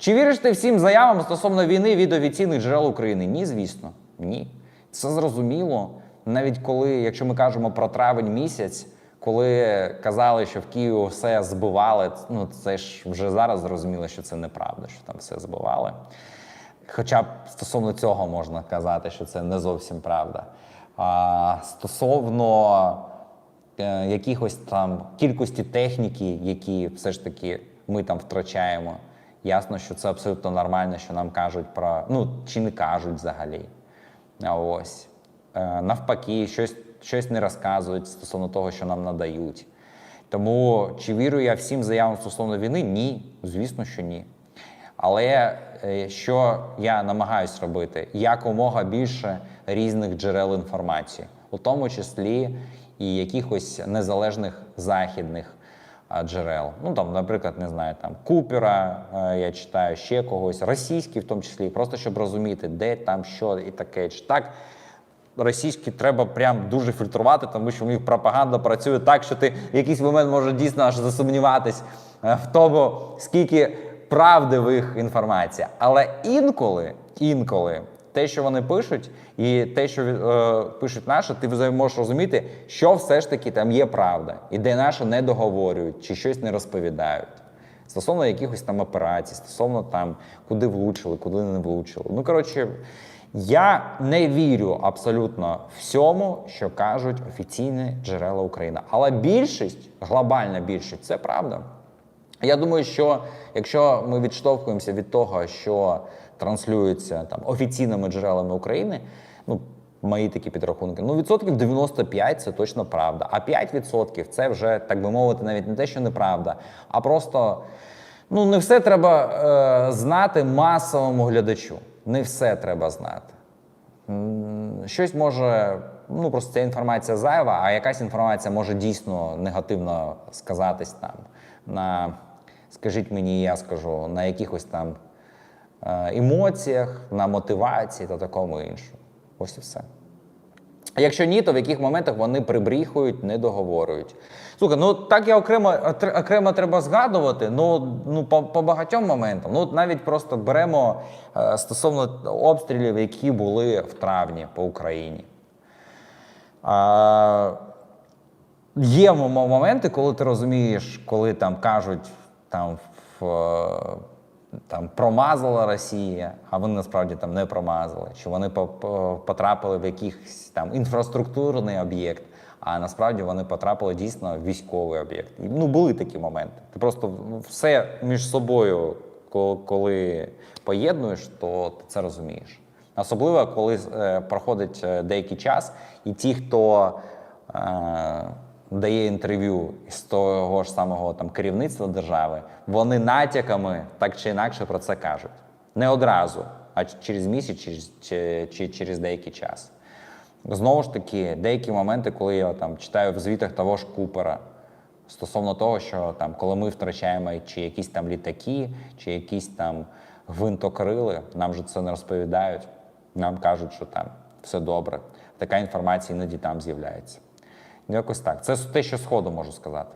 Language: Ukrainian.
Чи віриш ти всім заявам стосовно війни від офіційних джерел України? Ні, звісно, ні. Це зрозуміло. Навіть коли, якщо ми кажемо про травень місяць, коли казали, що в Києві все збивали, ну це ж вже зараз зрозуміло, що це неправда, що там все збивали. Хоча б стосовно цього можна казати, що це не зовсім правда. А стосовно е, якихось там кількості техніки, які все ж таки ми там втрачаємо, ясно, що це абсолютно нормально, що нам кажуть про ну чи не кажуть взагалі. Ось Е, навпаки, щось, щось не розказують стосовно того, що нам надають. Тому чи вірю я всім заявам стосовно війни? Ні, звісно, що ні. Але е, що я намагаюсь робити? Якомога більше різних джерел інформації, у тому числі і якихось незалежних західних джерел. Ну там, наприклад, не знаю, там Купера, е, я читаю ще когось, російські в тому числі, просто щоб розуміти, де там що і таке. Чи так російські треба прям дуже фільтрувати, тому що в них пропаганда працює так, що ти в якийсь момент може дійсно аж засумніватись е, в тому, скільки правди в їх інформація. Але інколи, інколи. Те, що вони пишуть, і те, що е, пишуть наші, ти можеш розуміти, що все ж таки там є правда, і де наші не договорюють чи щось не розповідають. Стосовно якихось там операцій, стосовно там, куди влучили, куди не влучили. Ну, коротше, я не вірю абсолютно всьому, що кажуть офіційні джерела України. Але більшість, глобальна більшість, це правда. Я думаю, що якщо ми відштовхуємося від того, що транслюється там офіційними джерелами України, ну мої такі підрахунки, ну відсотків 95 це точно правда. А 5% це вже так би мовити, навіть не те, що неправда, а просто ну не все треба е, знати масовому глядачу. Не все треба знати. Щось може, ну просто ця інформація зайва, а якась інформація може дійсно негативно сказатись там на, скажіть мені, я скажу, на якихось там емоціях, на мотивації та такому іншому. Ось і все. А Якщо ні, то в яких моментах вони прибріхують, не договорюють. Слухай, ну так я окремо, окремо треба згадувати. Ну, ну по, по багатьом моментам. Ну, навіть просто беремо е, стосовно обстрілів, які були в травні по Україні. А, є мо- мо- моменти, коли ти розумієш, коли там кажуть там, в, е, там промазала Росія, а вони насправді там не промазали, чи вони по- по- потрапили в якийсь там інфраструктурний об'єкт, а насправді вони потрапили дійсно в військовий об'єкт. Ну, були такі моменти. Ти просто все між собою, коли поєднуєш, то ти це розумієш. Особливо, коли е, проходить е, деякий час, і ті, хто е, дає інтерв'ю з того ж самого там керівництва держави, вони натяками так чи інакше про це кажуть. Не одразу, а через місяць через, чи, чи через деякий час. Знову ж таки, деякі моменти, коли я там читаю в звітах того ж Купера, стосовно того, що там, коли ми втрачаємо чи якісь там літаки, чи якісь там гвинтокрили, нам же це не розповідають. Нам кажуть, що там все добре. Така інформація іноді там з'являється. Ну, Якось так. Це те, що сходу можу сказати.